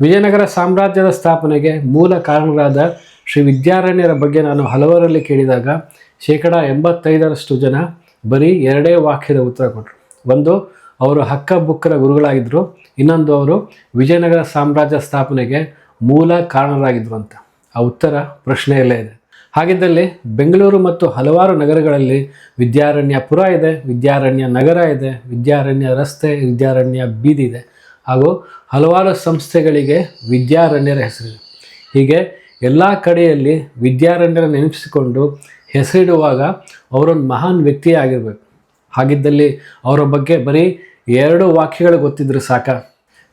ವಿಜಯನಗರ ಸಾಮ್ರಾಜ್ಯದ ಸ್ಥಾಪನೆಗೆ ಮೂಲ ಕಾರಣರಾದ ಶ್ರೀ ವಿದ್ಯಾರಣ್ಯರ ಬಗ್ಗೆ ನಾನು ಹಲವರಲ್ಲಿ ಕೇಳಿದಾಗ ಶೇಕಡ ಎಂಬತ್ತೈದರಷ್ಟು ಜನ ಬರೀ ಎರಡೇ ವಾಕ್ಯದ ಉತ್ತರ ಕೊಟ್ಟರು ಒಂದು, ಅವರು ಹಕ್ಕ ಬುಕ್ಕರ ಗುರುಗಳಾಗಿದ್ದರು ಇನ್ನೊಂದು, ಅವರು ವಿಜಯನಗರ ಸಾಮ್ರಾಜ್ಯ ಸ್ಥಾಪನೆಗೆ ಮೂಲ ಕಾರಣರಾಗಿದ್ದರು ಅಂತ. ಆ ಉತ್ತರ ಪ್ರಶ್ನೆಯಲ್ಲೇ ಇದೆ. ಹಾಗಿದ್ದಲ್ಲಿ ಬೆಂಗಳೂರು ಮತ್ತು ಹಲವಾರು ನಗರಗಳಲ್ಲಿ ವಿದ್ಯಾರಣ್ಯಪುರ ಇದೆ, ವಿದ್ಯಾರಣ್ಯ ನಗರ ಇದೆ, ವಿದ್ಯಾರಣ್ಯ ರಸ್ತೆ, ವಿದ್ಯಾರಣ್ಯ ಬೀದಿ ಇದೆ. ಹಾಗೂ ಹಲವಾರು ಸಂಸ್ಥೆಗಳಿಗೆ ವಿದ್ಯಾರಣ್ಯರ ಹೆಸರಿದೆ ಹೀಗೆ ಎಲ್ಲ ಕಡೆಯಲ್ಲಿ ವಿದ್ಯಾರಣ್ಯರ ನೆನಪಿಸಿಕೊಂಡು ಹೆಸರಿಡುವಾಗ ಅವರೊಂದು ಮಹಾನ್ ವ್ಯಕ್ತಿಯೇ ಆಗಿರಬೇಕು ಹಾಗಿದ್ದಲ್ಲಿ ಅವರ ಬಗ್ಗೆ ಬರೀ ಎರಡು ವಾಕ್ಯಗಳು ಗೊತ್ತಿದ್ರು ಸಾಕ.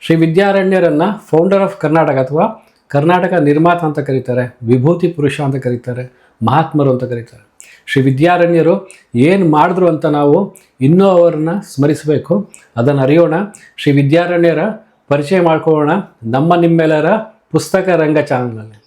ಶ್ರೀ ವಿದ್ಯಾರಣ್ಯರನ್ನು ಫೌಂಡರ್ ಆಫ್ ಕರ್ನಾಟಕ ಅಥವಾ ಕರ್ನಾಟಕ ನಿರ್ಮಾತ ಅಂತ ಕರೀತಾರೆ, ವಿಭೂತಿ ಪುರುಷ ಅಂತ ಕರೀತಾರೆ, ಮಹಾತ್ಮರು ಅಂತ ಕರೀತಾರೆ. ಶ್ರೀ ವಿದ್ಯಾರಣ್ಯರು ಏನು ಮಾಡಿದ್ರು ಅಂತ ನಾವು ಇನ್ನೂ ಅವರನ್ನು ಸ್ಮರಿಸಬೇಕು. ಅದನ್ನು ಅರಿಯೋಣ. ಶ್ರೀ ವಿದ್ಯಾರಣ್ಯರ ಪರಿಚಯ ಮಾಡ್ಕೊಳ್ಳೋಣ ನಮ್ಮ ನಿಮ್ಮೆಲ್ಲರ ಪುಸ್ತಕ ರಂಗ ಚಾನಲ್ನಲ್ಲಿ.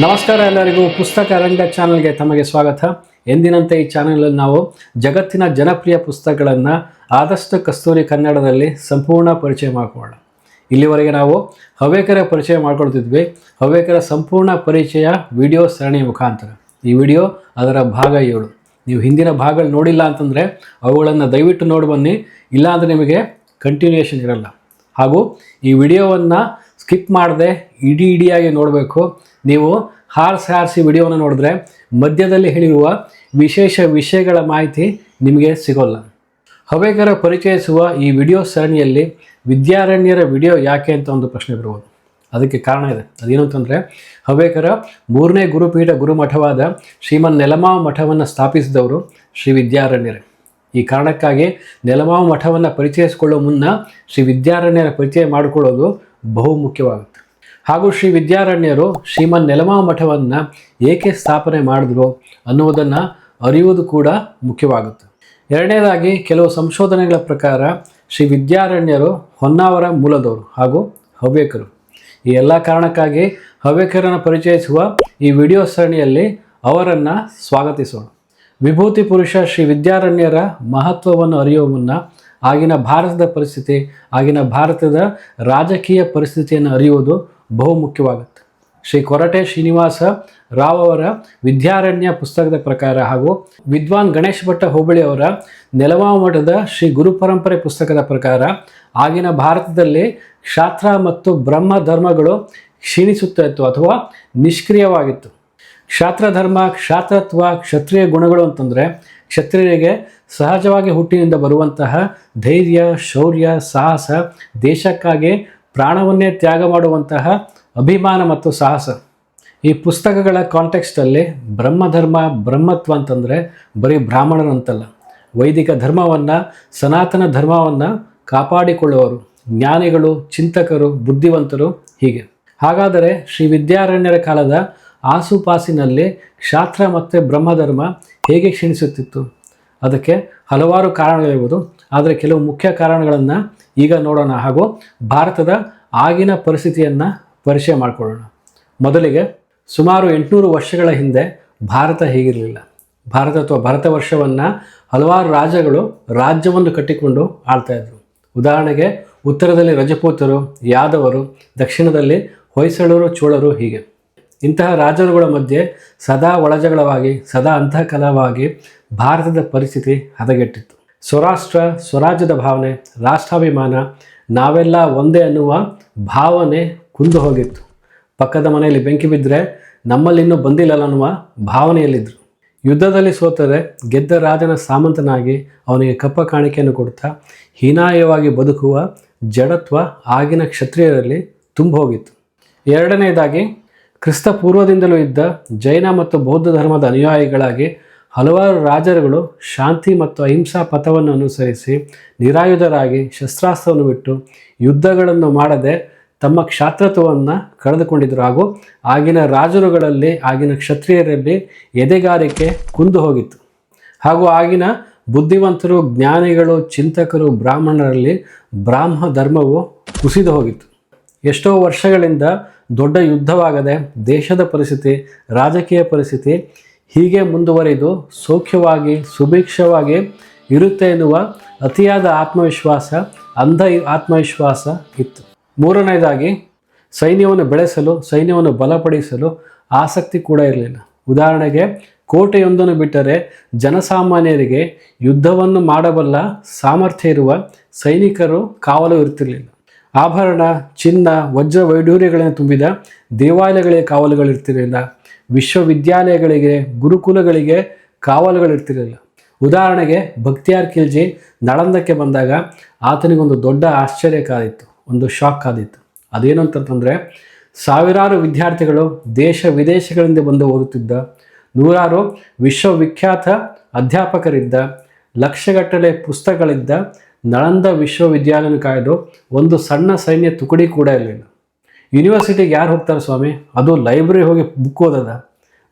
ನಮಸ್ಕಾರ ಎಲ್ಲರಿಗೂ. ಪುಸ್ತಕ ರಂಗ ಚಾನಲ್ಗೆ ತಮಗೆ ಸ್ವಾಗತ. ಎಂದಿನಂತೆ ಈ ಚಾನಲಲ್ಲಿ ನಾವು ಜಗತ್ತಿನ ಜನಪ್ರಿಯ ಪುಸ್ತಕಗಳನ್ನು ಆದಷ್ಟು ಕಸ್ತೂರಿ ಕನ್ನಡದಲ್ಲಿ ಸಂಪೂರ್ಣ ಪರಿಚಯ ಮಾಡಿಕೊಳ್ಳೋಣ. ಇಲ್ಲಿವರೆಗೆ ನಾವು ಹವ್ಯಕರ ಪರಿಚಯ ಮಾಡಿಕೊಳ್ತಿದ್ವಿ. ಹವ್ಯಕರ ಸಂಪೂರ್ಣ ಪರಿಚಯ ವಿಡಿಯೋ ಸರಣಿ ಮುಖಾಂತರ. ಈ ವಿಡಿಯೋ ಅದರ ಭಾಗ ಏಳು. ನೀವು ಹಿಂದಿನ ಭಾಗಗಳು ನೋಡಿಲ್ಲ ಅಂತಂದರೆ ಅವುಗಳನ್ನು ದಯವಿಟ್ಟು ನೋಡಿ ಬನ್ನಿ. ಇಲ್ಲಾಂದರೆ ನಿಮಗೆ ಕಂಟಿನ್ಯೂಯೇಷನ್ ಇರಲ್ಲ. ಹಾಗೂ ಈ ವಿಡಿಯೋವನ್ನು ಸ್ಕಿಪ್ ಮಾಡದೆ ಇಡೀ ಇಡಿಯಾಗಿ ನೋಡಬೇಕು. ನೀವು ಹಾರಿಸಿ ಹಾರಿಸಿ ವಿಡಿಯೋವನ್ನು ನೋಡಿದ್ರೆ ಮಧ್ಯದಲ್ಲಿ ಹೇಳಿರುವ ವಿಶೇಷ ವಿಷಯಗಳ ಮಾಹಿತಿ ನಿಮಗೆ ಸಿಗೋಲ್ಲ. ಹವೇಕರ ಪರಿಚಯಿಸುವ ಈ ವಿಡಿಯೋ ಸರಣಿಯಲ್ಲಿ ವಿದ್ಯಾರಣ್ಯರ ವಿಡಿಯೋ ಯಾಕೆ ಅಂತ ಒಂದು ಪ್ರಶ್ನೆ ಬರ್ಬೋದು ಅದಕ್ಕೆ ಕಾರಣ ಇದೆ. ಅದೇನು ಅಂತಂದರೆ ಹವೇಕರ ಮೂರನೇ ಗುರುಪೀಠ ಗುರುಮಠವಾದ ಶ್ರೀಮನ್ ನೆಲಮಾವ ಮಠವನ್ನು ಸ್ಥಾಪಿಸಿದವರು ಶ್ರೀ ವಿದ್ಯಾರಣ್ಯರೇ. ಈ ಕಾರಣಕ್ಕಾಗಿ ನೆಲಮಾವ ಮಠವನ್ನು ಪರಿಚಯಿಸಿಕೊಳ್ಳೋ ಮುನ್ನ ಶ್ರೀ ವಿದ್ಯಾರಣ್ಯರ ಪರಿಚಯ ಮಾಡಿಕೊಳ್ಳೋದು ಬಹು ಮುಖ್ಯವಾಗುತ್ತೆ ಹಾಗೂ ಶ್ರೀ ವಿದ್ಯಾರಣ್ಯರು ಶ್ರೀಮನ್ ನೆಲಮಾವ ಮಠವನ್ನು ಏಕೆ ಸ್ಥಾಪನೆ ಮಾಡಿದ್ರು ಅನ್ನುವುದನ್ನು ಅರಿಯುವುದು ಕೂಡ ಮುಖ್ಯವಾಗುತ್ತೆ. ಎರಡನೇದಾಗಿ ಕೆಲವು ಸಂಶೋಧನೆಗಳ ಪ್ರಕಾರ ಶ್ರೀ ವಿದ್ಯಾರಣ್ಯರು ಹೊನ್ನಾವರ ಮೂಲದವರು ಹಾಗೂ ಹವ್ಯಕರು. ಈ ಎಲ್ಲ ಕಾರಣಕ್ಕಾಗಿ ಹವ್ಯಕರನ್ನು ಪರಿಚಯಿಸುವ ಈ ವಿಡಿಯೋ ಸರಣಿಯಲ್ಲಿ ಅವರನ್ನು ಸ್ವಾಗತಿಸೋಣ. ವಿಭೂತಿ ಪುರುಷ ಶ್ರೀ ವಿದ್ಯಾರಣ್ಯರ ಮಹತ್ವವನ್ನು ಅರಿಯುವ ಮುನ್ನ ಆಗಿನ ಭಾರತದ ಪರಿಸ್ಥಿತಿ, ಆಗಿನ ಭಾರತದ ರಾಜಕೀಯ ಪರಿಸ್ಥಿತಿಯನ್ನು ಅರಿಯುವುದು ಬಹು ಮುಖ್ಯವಾಗುತ್ತೆ. ಶ್ರೀ ಕೊರಟೆ ಶ್ರೀನಿವಾಸ ರಾವ್ ಅವರ ವಿದ್ಯಾರಣ್ಯ ಪುಸ್ತಕದ ಪ್ರಕಾರ ಹಾಗೂ ವಿದ್ವಾನ್ ಗಣೇಶ್ ಭಟ್ಟ ಹೋಬಳಿ ಅವರ ನೆಲವಾ ಮಠದ ಶ್ರೀ ಗುರು ಪರಂಪರೆ ಪುಸ್ತಕದ ಪ್ರಕಾರ ಆಗಿನ ಭಾರತದಲ್ಲಿ ಕ್ಷಾತ್ರ ಮತ್ತು ಬ್ರಹ್ಮ ಧರ್ಮಗಳು ಕ್ಷೀಣಿಸುತ್ತಾ ಇತ್ತು ಅಥವಾ ನಿಷ್ಕ್ರಿಯವಾಗಿತ್ತು. ಕ್ಷಾತ್ರ ಧರ್ಮ ಕ್ಷಾತ್ರತ್ವ ಕ್ಷತ್ರಿಯ ಗುಣಗಳು ಅಂತಂದರೆ ಕ್ಷತ್ರಿಯರಿಗೆ ಸಹಜವಾಗಿ ಹುಟ್ಟಿನಿಂದ ಬರುವಂತಹ ಧೈರ್ಯ, ಶೌರ್ಯ, ಸಾಹಸ ದೇಶಕ್ಕಾಗಿ ಪ್ರಾಣವನ್ನೇ ತ್ಯಾಗ ಮಾಡುವಂತಹ ಅಭಿಮಾನ ಮತ್ತು ಸಾಹಸ. ಈ ಪುಸ್ತಕಗಳ ಕಾಂಟೆಕ್ಸ್ಟಲ್ಲಿ ಬ್ರಹ್ಮಧರ್ಮ, ಬ್ರಹ್ಮತ್ವ ಅಂತಂದರೆ ಬರೀ ಬ್ರಾಹ್ಮಣರಂತಲ್ಲ. ವೈದಿಕ ಧರ್ಮವನ್ನು, ಸನಾತನ ಧರ್ಮವನ್ನು ಕಾಪಾಡಿಕೊಳ್ಳುವರು ಜ್ಞಾನಿಗಳು, ಚಿಂತಕರು, ಬುದ್ಧಿವಂತರು ಹೀಗೆ. ಹಾಗಾದರೆ ಶ್ರೀ ವಿದ್ಯಾರಣ್ಯರ ಕಾಲದ ಆಸುಪಾಸಿನಲ್ಲಿ ಕ್ಷಾತ್ರ ಮತ್ತು ಬ್ರಹ್ಮಧರ್ಮ ಹೇಗೆ ಕ್ಷೀಣಿಸುತ್ತಿತ್ತು? ಅದಕ್ಕೆ ಹಲವಾರು ಕಾರಣಗಳಿರ್ಬೋದು. ಆದರೆ ಕೆಲವು ಮುಖ್ಯ ಕಾರಣಗಳನ್ನು ಈಗ ನೋಡೋಣ. ಹಾಗೂ ಭಾರತದ ಆಗಿನ ಪರಿಸ್ಥಿತಿಯನ್ನು ಪರಿಚಯ ಮಾಡಿಕೊಳ್ಳೋಣ. ಮೊದಲಿಗೆ ಸುಮಾರು ಎಂಟುನೂರು ವರ್ಷಗಳ ಹಿಂದೆ ಭಾರತ ಹೀಗಿರಲಿಲ್ಲ. ಭಾರತ ಅಥವಾ ಭಾರತ ವರ್ಷವನ್ನು ಹಲವಾರು ರಾಜ್ಯಗಳು ರಾಜ್ಯವನ್ನು ಕಟ್ಟಿಕೊಂಡು ಆಳ್ತಾ ಇದ್ರು. ಉದಾಹರಣೆಗೆ ಉತ್ತರದಲ್ಲಿ ರಜಪೂತರು, ಯಾದವರು, ದಕ್ಷಿಣದಲ್ಲಿ ಹೊಯ್ಸಳರು, ಚೋಳರು ಹೀಗೆ. ಇಂತಹ ರಾಜರುಗಳ ಮಧ್ಯೆ ಸದಾ ಒಳಜಗಳವಾಗಿ, ಸದಾ ಅಂತಃಕಲವಾಗಿ ಭಾರತದ ಪರಿಸ್ಥಿತಿ ಹದಗೆಟ್ಟಿತ್ತು. ಸ್ವರಾಷ್ಟ್ರ, ಸ್ವರಾಜ್ಯದ ಭಾವನೆ, ರಾಷ್ಟ್ರಾಭಿಮಾನ, ನಾವೆಲ್ಲ ಒಂದೇ ಅನ್ನುವ ಭಾವನೆ ಕುಂದು ಹೋಗಿತ್ತು. ಪಕ್ಕದ ಮನೆಯಲ್ಲಿ ಬೆಂಕಿ ಬಿದ್ದರೆ ನಮ್ಮಲ್ಲಿನ್ನೂ ಬಂದಿಲ್ಲಲ್ಲ ಅನ್ನುವ ಭಾವನೆಯಲ್ಲಿದ್ದರು ಯುದ್ಧದಲ್ಲಿ ಸೋತರೆ ಗೆದ್ದ ರಾಜನ ಸಾಮಂತನಾಗಿ ಅವನಿಗೆ ಕಪ್ಪ ಕಾಣಿಕೆಯನ್ನು ಕೊಡ್ತಾ ಹೀನಾಯವಾಗಿ ಬದುಕುವ ಜಡತ್ವ ಆಗಿನ ಕ್ಷತ್ರಿಯರಲ್ಲಿ ತುಂಬ ಹೋಗಿತ್ತು ಎರಡನೆಯದಾಗಿ ಕ್ರಿಸ್ತ ಪೂರ್ವದಿಂದಲೂ ಇದ್ದ ಜೈನ ಮತ್ತು ಬೌದ್ಧ ಧರ್ಮದ ಅನುಯಾಯಿಗಳಾಗಿ ಹಲವಾರು ರಾಜರುಗಳು ಶಾಂತಿ ಮತ್ತು ಅಹಿಂಸಾ ಪಥವನ್ನು ಅನುಸರಿಸಿ ನಿರಾಯುಧರಾಗಿ ಶಸ್ತ್ರಾಸ್ತ್ರವನ್ನು ಬಿಟ್ಟು ಯುದ್ಧಗಳನ್ನು ಮಾಡದೆ ತಮ್ಮ ಕ್ಷಾತ್ರತ್ವವನ್ನು ಕಳೆದುಕೊಂಡಿದ್ದರು. ಹಾಗೂ ಆಗಿನ ರಾಜರುಗಳಲ್ಲಿ ಆಗಿನ ಕ್ಷತ್ರಿಯರಲ್ಲಿ ಎದೆಗಾರಿಕೆ ಕುಂದು ಹೋಗಿತ್ತು. ಹಾಗೂ ಆಗಿನ ಬುದ್ಧಿವಂತರು, ಜ್ಞಾನಿಗಳು, ಚಿಂತಕರು, ಬ್ರಾಹ್ಮಣರಲ್ಲಿ ಬ್ರಾಹ್ಮ ಧರ್ಮವು ಕುಸಿದು ಹೋಗಿತ್ತು. ಎಷ್ಟೋ ವರ್ಷಗಳಿಂದ ದೊಡ್ಡ ಯುದ್ಧವಾಗದೆ ದೇಶದ ಪರಿಸ್ಥಿತಿ, ರಾಜಕೀಯ ಪರಿಸ್ಥಿತಿ ಹೀಗೆ ಮುಂದುವರಿದು ಸೌಖ್ಯವಾಗಿ, ಸುಭಿಕ್ಷವಾಗಿ ಇರುತ್ತೆ ಎನ್ನುವ ಅತಿಯಾದ ಆತ್ಮವಿಶ್ವಾಸ, ಅಂಧ ಆತ್ಮವಿಶ್ವಾಸ ಇತ್ತು. ಮೂರನೇದಾಗಿ, ಸೈನ್ಯವನ್ನು ಬೆಳೆಸಲು, ಸೈನ್ಯವನ್ನು ಬಲಪಡಿಸಲು ಆಸಕ್ತಿ ಕೂಡ ಇರಲಿಲ್ಲ. ಉದಾಹರಣೆಗೆ, ಕೋಟೆಯೊಂದನ್ನು ಬಿಟ್ಟರೆ ಜನಸಾಮಾನ್ಯರಿಗೆ ಯುದ್ಧವನ್ನು ಮಾಡಬಲ್ಲ ಸಾಮರ್ಥ್ಯ ಇರುವ ಸೈನಿಕರು ಕಾವಲು ಇರ್ತಿರಲಿಲ್ಲ. ಆಭರಣ, ಚಿನ್ನ, ವಜ್ರ ವೈಡೂರ್ಯಗಳನ್ನು ತುಂಬಿದ ದೇವಾಲಯಗಳಿಗೆ ಕಾವಲುಗಳಿರ್ತಿರಲಿಲ್ಲ. ವಿಶ್ವವಿದ್ಯಾಲಯಗಳಿಗೆ, ಗುರುಕುಲಗಳಿಗೆ ಕಾವಲುಗಳಿರ್ತಿರಲಿಲ್ಲ. ಉದಾಹರಣೆಗೆ, ಭಕ್ತಿಯಾರ್ ಖಿಲ್ಜಿ ನಳಂದಕ್ಕೆ ಬಂದಾಗ ಆತನಿಗೊಂದು ದೊಡ್ಡ ಆಶ್ಚರ್ಯ ಕಾದಿತ್ತು, ಒಂದು ಶಾಕ್ ಕಾದಿತ್ತು. ಅದೇನು ಅಂತಂತಂದರೆ ಸಾವಿರಾರು ವಿದ್ಯಾರ್ಥಿಗಳು ದೇಶ ವಿದೇಶಗಳಿಂದ ಬಂದು ಓದುತ್ತಿದ್ದ, ನೂರಾರು ವಿಶ್ವವಿಖ್ಯಾತ ಅಧ್ಯಾಪಕರಿದ್ದ, ಲಕ್ಷಗಟ್ಟಲೆ ಪುಸ್ತಕಗಳಿದ್ದ ನಳಂದ ವಿಶ್ವವಿದ್ಯಾಲಯನ ಕಾಯ್ದು ಒಂದು ಸಣ್ಣ ಸೈನ್ಯ ತುಕಡಿ ಕೂಡ ಇರಲಿಲ್ಲ. ಯೂನಿವರ್ಸಿಟಿಗೆ ಯಾರು ಹೋಗ್ತಾರೆ ಸ್ವಾಮಿ? ಅದು ಲೈಬ್ರರಿ ಹೋಗಿ ಬುಕ್ ಓದದ.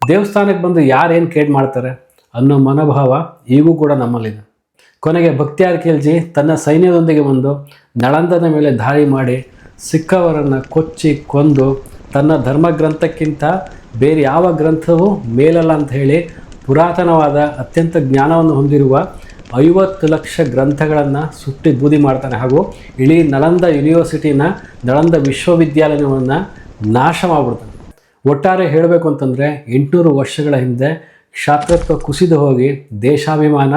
ದೇವಸ್ಥಾನಕ್ಕೆ ಬಂದು ಯಾರು ಏನು ಕೇಡ್ ಮಾಡ್ತಾರೆ ಅನ್ನೋ ಮನೋಭಾವ ಈಗೂ ಕೂಡ ನಮ್ಮಲ್ಲಿದೆ. ಕೊನೆಗೆ ಭಕ್ತಿಯಾರ್ ಖಿಲ್ಜಿ ತನ್ನ ಸೈನ್ಯದೊಂದಿಗೆ ಬಂದು ನಳಂದನ ಮೇಲೆ ದಾಳಿ ಮಾಡಿ ಸಿಕ್ಕವರನ್ನು ಕೊಚ್ಚಿ ಕೊಂದು ತನ್ನ ಧರ್ಮಗ್ರಂಥಕ್ಕಿಂತ ಬೇರೆ ಯಾವ ಗ್ರಂಥವೂ ಮೇಲಲ್ಲ ಅಂತ ಹೇಳಿ ಪುರಾತನವಾದ ಅತ್ಯಂತ ಜ್ಞಾನವನ್ನು ಹೊಂದಿರುವ ಐವತ್ತು ಲಕ್ಷ ಗ್ರಂಥಗಳನ್ನು ಸುಟ್ಟಿ ಬೂದಿ ಮಾಡ್ತಾನೆ. ಹಾಗೂ ಇಡೀ ನಳಂದ ಯೂನಿವರ್ಸಿಟಿನ ನಳಂದ ವಿಶ್ವವಿದ್ಯಾಲಯವನ್ನು ನಾಶ ಮಾಡಿಬಿಡ್ತಾನೆ. ಒಟ್ಟಾರೆ ಹೇಳಬೇಕು ಅಂತಂದರೆ ಎಂಟುನೂರು ವರ್ಷಗಳ ಹಿಂದೆ ಕ್ಷಾತ್ರತ್ವ ಕುಸಿದು ಹೋಗಿ, ದೇಶಾಭಿಮಾನ,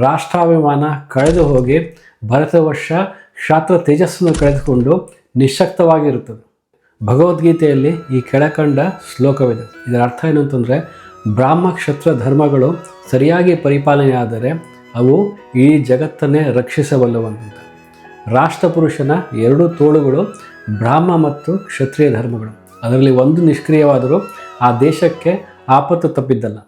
ರಾಷ್ಟ್ರಾಭಿಮಾನ ಕಳೆದು ಹೋಗಿ, ಭರತ ವರ್ಷ ಕ್ಷಾತ್ರ ತೇಜಸ್ಸನ್ನು ಕಳೆದುಕೊಂಡು ನಿಶಕ್ತವಾಗಿರುತ್ತದೆ. ಭಗವದ್ಗೀತೆಯಲ್ಲಿ ಈ ಕೆಳಕಂಡ ಶ್ಲೋಕವಿದೆ. ಇದರ ಅರ್ಥ ಏನು ಅಂತಂದರೆ ಬ್ರಾಹ್ಮ ಕ್ಷತ್ರ ಧರ್ಮಗಳು ಸರಿಯಾಗಿ ಪರಿಪಾಲನೆಯಾದರೆ ಅವು ಈ ಜಗತ್ತನ್ನೇ ರಕ್ಷಿಸಬಲ್ಲವಂತ ರಾಷ್ಟ್ರಪುರುಷನ ಎರಡು ತೋಳುಗಳು ಬ್ರಾಹ್ಮ ಮತ್ತು ಕ್ಷತ್ರಿಯ ಧರ್ಮಗಳು. ಅದರಲ್ಲಿ ಒಂದು ನಿಷ್ಕ್ರಿಯವಾದರೂ ಆ ದೇಶಕ್ಕೆ ಆಪತ್ತು ತಪ್ಪಿದ್ದಲ್ಲ.